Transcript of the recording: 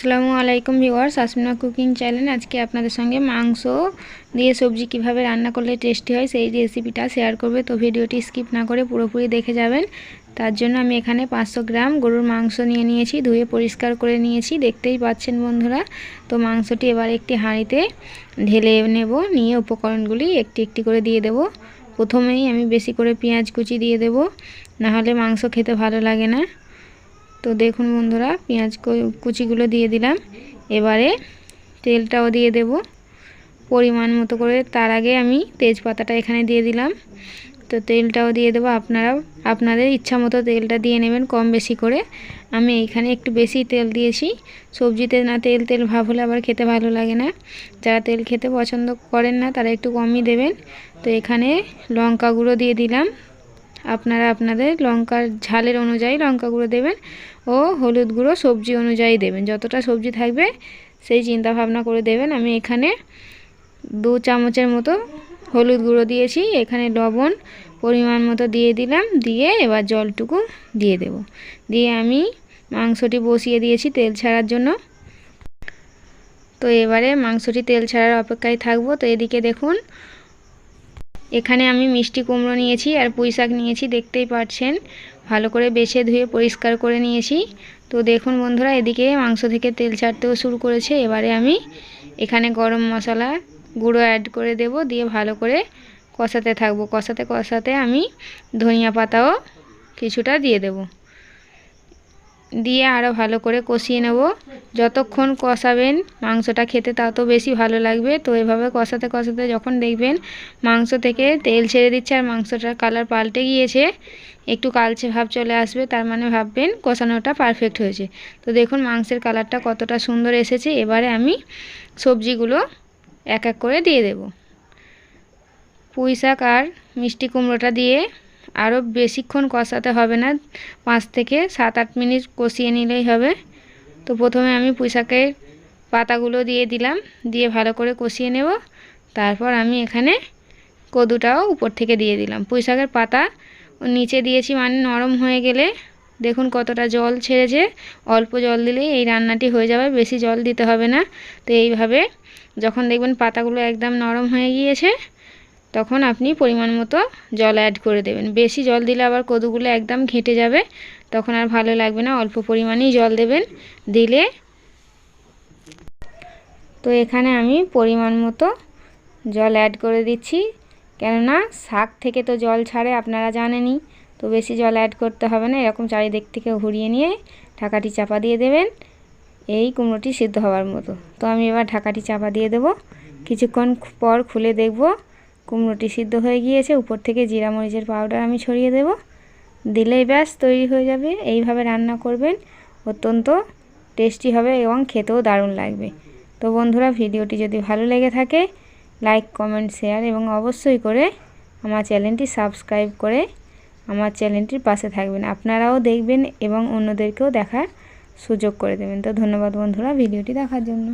আসসালামু আলাইকুম viewers, Asmina cooking channel. আজকে আপনাদের সঙ্গে মাংস দিয়ে সবজি কীভাবে রান্না করলে টেস্টি হয় সেই রেসিপিটা শেয়ার করবে। তো ভিডিওটি স্কিপ না করে পুরোপুরি দেখে যাবেন। তার জন্য আমি এখানে পাঁচশো গ্রাম গরুর মাংস নিয়ে নিয়েছি, ধুয়ে পরিষ্কার করে নিয়েছি। দেখতেই পাচ্ছেন বন্ধুরা, তো মাংসটি এবার একটি হাঁড়িতে ঢেলে নেব। নিয়ে উপকরণগুলি একটি একটি করে দিয়ে দেব। প্রথমেই আমি বেশি করে পেঁয়াজ কুচি দিয়ে দেব, নাহলে মাংস খেতে ভালো লাগে না। তো দেখুন বন্ধুরা, পেঁয়াজ কুচিগুলো দিয়ে দিলাম। এবারে তেলটাও দিয়ে দেব। পরিমাণ মতো করে তার আগে আমি তেজপাতাটা এখানে দিয়ে দিলাম। তো তেলটাও দিয়ে দেবো। আপনারা আপনাদের ইচ্ছা মতো তেলটা দিয়ে নেবেন কম বেশি করে। আমি এইখানে একটু বেশি তেল দিয়েছি। সবজিতে না তেল তেল ভাব হলে আবার খেতে ভালো লাগে না। যারা তেল খেতে পছন্দ করেন না, তারা একটু কমই দেবেন। তো এখানে লঙ্কা গুঁড়ো দিয়ে দিলাম। আপনারা আপনাদের লঙ্কার ঝালের অনুযায়ী লঙ্কা গুঁড়ো দেবেন ও হলুদ গুঁড়ো সবজি অনুযায়ী দেবেন। যতটা সবজি থাকবে সেই চিন্তা ভাবনা করে দেবেন। আমি এখানে দু চামচের মতো হলুদ গুঁড়ো দিয়েছি। এখানে লবণ পরিমাণ মতো দিয়ে দিলাম। দিয়ে এবার জলটুকু দিয়ে দেব। দিয়ে আমি মাংসটি বসিয়ে দিয়েছি তেল ছাড়ার জন্য। তো এবারে মাংসটি তেল ছাড়ার অপেক্ষায় থাকব। তো এদিকে দেখুন এখানে আমি মিষ্টি কুমড়ো নিয়েছি আর পুঁই শাক নিয়েছি, দেখতেই পাচ্ছেন। ভালো করে বেছে ধুয়ে পরিষ্কার করে নিয়েছি। তো দেখুন বন্ধুরা, এদিকে মাংস থেকে তেল ছাড়তেও শুরু করেছে। এবারে আমি এখানে গরম মশলা গুঁড়ো অ্যাড করে দেব, দিয়ে ভালো করে কষাতে থাকব। কষাতে কষাতে আমি ধনিয়া পাতাও কিছুটা দিয়ে দেবো। দিয়ে আরও ভালো করে কষিয়ে নেব। যতক্ষণ কষাবেন মাংসটা খেতে তত বেশি ভালো লাগবে। তো এভাবে কষাতে কষাতে যখন দেখবেন মাংস থেকে তেল ছেড়ে দিচ্ছে আর মাংসটার কালার পাল্টে গিয়েছে, একটু কালচে ভাব চলে আসবে, তার মানে ভাববেন কষানোটা পারফেক্ট হয়েছে। তো দেখুন মাংসের কালারটা কতটা সুন্দর এসেছে। এবারে আমি সবজিগুলো এক এক করে দিয়ে দেব। পুঁই শাক আর মিষ্টি কুমড়োটা দিয়ে আরও বেশিক্ষণ কষাতে হবে না। পাঁচ থেকে সাত, আট মিনিট কষিয়ে নিলেই হবে। তো প্রথমে আমি পুঁইশাকের পাতাগুলো দিয়ে দিলাম, দিয়ে ভালো করে কষিয়ে নেব। তারপর আমি এখানে কদুটাও উপর থেকে দিয়ে দিলাম। পুঁইশাকের পাতা নিচে দিয়েছি মানে নরম হয়ে গেলে। দেখুন কতটা জল ছেড়েছে। অল্প জল দিলেই এই রান্নাটি হয়ে যাবে, বেশি জল দিতে হবে না। তো এইভাবে যখন দেখবেন পাতাগুলো একদম নরম হয়ে গিয়েছে তখন আপনি পরিমাণ মতো জল অ্যাড করে দেবেন। বেশি জল দিলে আবার কদুগুলো একদম ঘেঁটে যাবে। তখন আর ভালো লাগবে না, অল্প পরিমাণেই জল দেবেন। দিলে তো এখানে আমি পরিমাণ মতো জল অ্যাড করে দিচ্ছি। কেননা শাক থেকে তো জল ছাড়ে, আপনারা জানেনই। তো বেশি জল অ্যাড করতে হবে না, এরকম চারিদিক থেকে ঘুরিয়ে নিয়ে ঢাকাটি চাপা দিয়ে দেবেন। এই কুমড়োটি সিদ্ধ হওয়ার মতো। তো আমি এবার ঢাকাটি চাপা দিয়ে দেব। কিছুক্ষণ পর খুলে দেখব কুমড়োটি সিদ্ধ হয়ে গিয়েছে, উপর থেকে জিরা মরিচের পাউডার আমি ছড়িয়ে দেব। দিলেই ব্যাস, তৈরি হয়ে যাবে। এইভাবে রান্না করবেন, অত্যন্ত টেস্টি হবে এবং খেতেও দারুণ লাগবে। তো বন্ধুরা, ভিডিওটি যদি ভালো লেগে থাকে লাইক কমেন্ট শেয়ার এবং অবশ্যই করে আমার চ্যানেলটি সাবস্ক্রাইব করে আমার চ্যানেলটির পাশে থাকবেন। আপনারাও দেখবেন এবং অন্যদেরকেও দেখার সুযোগ করে দেবেন। তো ধন্যবাদ বন্ধুরা, ভিডিওটি দেখার জন্য।